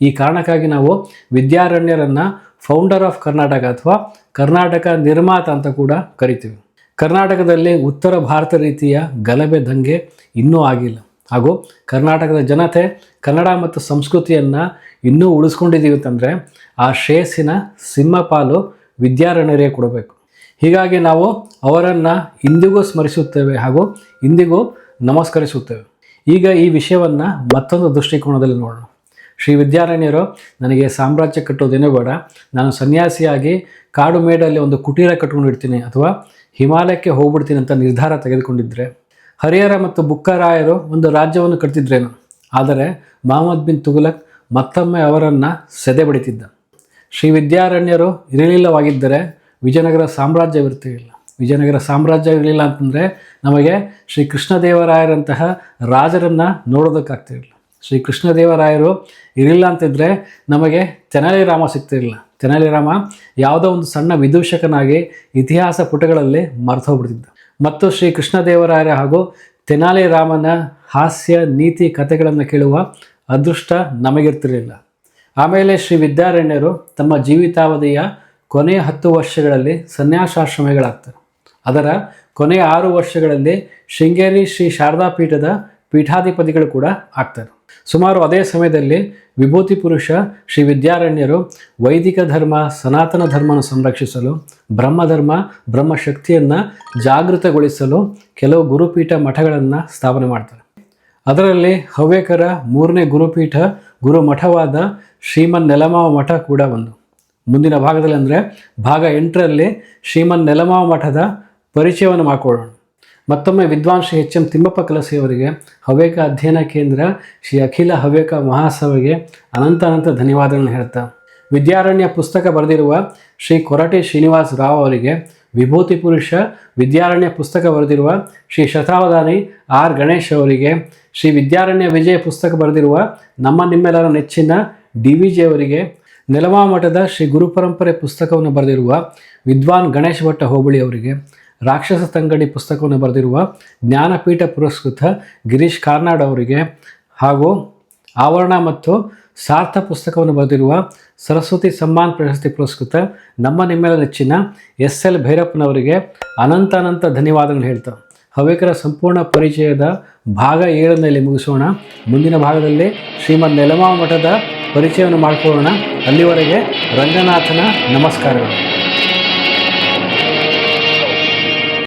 ಈ ಕಾರಣಕ್ಕಾಗಿ ನಾವು ವಿದ್ಯಾರಣ್ಯರನ್ನು ಫೌಂಡರ್ ಆಫ್ ಕರ್ನಾಟಕ ಅಥವಾ ಕರ್ನಾಟಕ ನಿರ್ಮಾತ ಅಂತ ಕೂಡ ಕರಿತೀವಿ. ಕರ್ನಾಟಕದಲ್ಲಿ ಉತ್ತರ ಭಾರತ ರೀತಿಯ ಗಲಭೆ, ದಂಗೆ ಇನ್ನೂ ಆಗಿಲ್ಲ. ಹಾಗೂ ಕರ್ನಾಟಕದ ಜನತೆ ಕನ್ನಡ ಮತ್ತು ಸಂಸ್ಕೃತಿಯನ್ನು ಇನ್ನೂ ಉಳಿಸ್ಕೊಂಡಿದ್ದೀವಿ ಅಂತಂದರೆ ಆ ಶ್ರೇಯಸ್ಸಿನ ಸಿಂಹಪಾಲು ವಿದ್ಯಾರಣ್ಯರೇ ಕೊಡಬೇಕು. ಹೀಗಾಗಿ ನಾವು ಅವರನ್ನು ಇಂದಿಗೂ ಸ್ಮರಿಸುತ್ತೇವೆ ಹಾಗೂ ಇಂದಿಗೂ ನಮಸ್ಕರಿಸುತ್ತೇವೆ. ಈಗ ಈ ವಿಷಯವನ್ನು ಮತ್ತೊಂದು ದೃಷ್ಟಿಕೋನದಲ್ಲಿ ನೋಡೋಣ. ಶ್ರೀ ವಿದ್ಯಾರಣ್ಯರು, ನನಗೆ ಸಾಮ್ರಾಜ್ಯ ಕಟ್ಟೋದೇನೇ ಬೇಡ. ನಾನು ಸನ್ಯಾಸಿಯಾಗಿ ಕಾಡು ಮೇಡಲ್ಲಿ ಒಂದು ಕುಟೀರ ಕಟ್ಕೊಂಡಿರ್ತೀನಿ ಅಥವಾ ಹಿಮಾಲಯಕ್ಕೆ ಹೋಗ್ಬಿಡ್ತೀನಿ ಅಂತ ನಿರ್ಧಾರ ತೆಗೆದುಕೊಂಡಿದ್ದರೆ ಹರಿಹರ ಮತ್ತು ಬುಕ್ಕರಾಯರು ಒಂದು ರಾಜ್ಯವನ್ನು ಕಟ್ತಿದ್ರೇನು? ಆದರೆ ಮಹಮ್ಮದ್ ಬಿನ್ ತುಘಲಕ್ ಮತ್ತೊಮ್ಮೆ ಅವರನ್ನು ಸೆದೆ ಬಡಿತಿದ್ದ. ಶ್ರೀ ವಿದ್ಯಾರಣ್ಯರು ಇರಲಿಲ್ಲವಾಗಿದ್ದರೆ ವಿಜಯನಗರ ಸಾಮ್ರಾಜ್ಯವಿರ್ತಿರಲಿಲ್ಲ ವಿಜಯನಗರ ಸಾಮ್ರಾಜ್ಯ ಇರಲಿಲ್ಲ ಅಂತಂದರೆ ನಮಗೆ ಶ್ರೀ ಕೃಷ್ಣದೇವರಾಯರಂತಹ ರಾಜರನ್ನು ನೋಡೋದಕ್ಕಾಗ್ತಿರಲಿಲ್ಲ. ಶ್ರೀ ಕೃಷ್ಣದೇವರಾಯರು ಇರಲಿಲ್ಲ ಅಂತಿದ್ರೆ ನಮಗೆ ತೆನಾಲಿ ರಾಮ ಸಿಗ್ತಿರಲಿಲ್ಲ. ತೆನಾಲಿರಾಮ ಯಾವುದೋ ಒಂದು ಸಣ್ಣ ವಿದೂಷಕನಾಗಿ ಇತಿಹಾಸ ಪುಟಗಳಲ್ಲಿ ಮರೆತೋಗ್ಬಿಡ್ತಿದ್ದ. ಮತ್ತು ಶ್ರೀ ಕೃಷ್ಣದೇವರಾಯರ ಹಾಗೂ ತೆನಾಲಿರಾಮನ ಹಾಸ್ಯ, ನೀತಿ, ಕಥೆಗಳನ್ನು ಕೇಳುವ ಅದೃಷ್ಟ ನಮಗಿರ್ತಿರಲಿಲ್ಲ. ಆಮೇಲೆ ಶ್ರೀ ವಿದ್ಯಾರಣ್ಯರು ತಮ್ಮ ಜೀವಿತಾವಧಿಯ ಕೊನೆಯ ಹತ್ತು ವರ್ಷಗಳಲ್ಲಿ ಸನ್ಯಾಸಾಶ್ರಮಗಳಾಗ್ತಾರೆ. ಅದರ ಕೊನೆಯ ಆರು ವರ್ಷಗಳಲ್ಲಿ ಶೃಂಗೇರಿ ಶ್ರೀ ಶಾರದಾ ಪೀಠದ ಪೀಠಾಧಿಪತಿಗಳು ಕೂಡ ಆಗ್ತಾರೆ. ಸುಮಾರು ಅದೇ ಸಮಯದಲ್ಲಿ ವಿಭೂತಿ ಪುರುಷ ಶ್ರೀ ವಿದ್ಯಾರಣ್ಯರು ವೈದಿಕ ಧರ್ಮ, ಸನಾತನ ಧರ್ಮವನ್ನು ಸಂರಕ್ಷಿಸಲು, ಬ್ರಹ್ಮಧರ್ಮ, ಬ್ರಹ್ಮಶಕ್ತಿಯನ್ನು ಜಾಗೃತಗೊಳಿಸಲು ಕೆಲವು ಗುರುಪೀಠ ಮಠಗಳನ್ನು ಸ್ಥಾಪನೆ ಮಾಡ್ತಾರೆ. ಅದರಲ್ಲಿ ಹವ್ಯಕರ ಮೂರನೇ ಗುರುಪೀಠ ಗುರು ಮಠವಾದ ಶ್ರೀಮನ್ ನೆಲಮಾವ ಮಠ ಕೂಡ ಒಂದು. ಮುಂದಿನ ಭಾಗದಲ್ಲಿ ಅಂದರೆ ಭಾಗ ಎಂಟರಲ್ಲಿ ಶ್ರೀಮನ್ ನೆಲಮಾವ ಮಠದ ಪರಿಚಯವನ್ನು ಮಾಡಿಕೊಳ್ಳೋಣ. ಮತ್ತೊಮ್ಮೆ ವಿದ್ವಾಂಸ ಎಚ್ ಎಂ ತಿಮ್ಮಪ್ಪ ಕಲಸಿಯವರಿಗೆ ಹವ್ಯಕ ಅಧ್ಯಯನ ಕೇಂದ್ರ ಶ್ರೀ ಅಖಿಲ ಹವ್ಯಕ ಮಹಾಸಭೆಗೆ ಅನಂತ ಅನಂತ ಧನ್ಯವಾದಗಳನ್ನು ಹೇಳ್ತಾ ವಿದ್ಯಾರಣ್ಯ ಪುಸ್ತಕ ಬರೆದಿರುವ ಶ್ರೀ ಕೊರಟೆ ಶ್ರೀನಿವಾಸ್ ರಾವ್ ಅವರಿಗೆ ವಿಭೂತಿ ಪುರುಷ ವಿದ್ಯಾರಣ್ಯ ಪುಸ್ತಕ ಬರೆದಿರುವ ಶ್ರೀ ಶತಾವಧಾನಿ ಆರ್ ಗಣೇಶ್ ಅವರಿಗೆ ಶ್ರೀ ವಿದ್ಯಾರಣ್ಯ ವಿಜಯ ಪುಸ್ತಕ ಬರೆದಿರುವ ನಮ್ಮ ನಿಮ್ಮೆಲ್ಲರ ನೆಚ್ಚಿನ ಡಿ ವಿ ಜೆ ಅವರಿಗೆ ನೆಲಮಾ ಮಠದ ಶ್ರೀ ಗುರುಪರಂಪರೆ ಪುಸ್ತಕವನ್ನು ಬರೆದಿರುವ ವಿದ್ವಾನ್ ಗಣೇಶ್ ಭಟ್ಟ ಹೋಬಳಿ ಅವರಿಗೆ ರಾಕ್ಷಸ ತಂಗಡಿ ಪುಸ್ತಕವನ್ನು ಬರೆದಿರುವ ಜ್ಞಾನಪೀಠ ಪುರಸ್ಕೃತ ಗಿರೀಶ್ ಕಾರ್ನಾಡ್ ಅವರಿಗೆ ಹಾಗೂ ಆವರಣ ಮತ್ತು ಸಾರ್ಥ ಪುಸ್ತಕವನ್ನು ಬರೆದಿರುವ ಸರಸ್ವತಿ ಸಮ್ಮಾನ್ ಪ್ರಶಸ್ತಿ ಪುರಸ್ಕೃತ ನಮ್ಮ ನಿಮ್ಮೆಲ್ಲ ನೆಚ್ಚಿನ ಎಸ್ ಎಲ್ ಭೈರಪ್ಪನವರಿಗೆ ಅನಂತ ಅನಂತ ಧನ್ಯವಾದಗಳು ಹೇಳ್ತಾ. ಹವ್ಯಕರ ಸಂಪೂರ್ಣ ಪರಿಚಯದ ಭಾಗ ಏಳನಲ್ಲಿ ಮುಗಿಸೋಣ. ಮುಂದಿನ ಭಾಗದಲ್ಲಿ ಶ್ರೀಮದ್ ನೆಲಮಾವ ಮಠದ ಪರಿಚಯವನ್ನು ಮಾಡಿಕೊಳ್ಳೋಣ. ಅಲ್ಲಿವರೆಗೆ ರಂಗನಾಥನ ನಮಸ್ಕಾರಗಳು.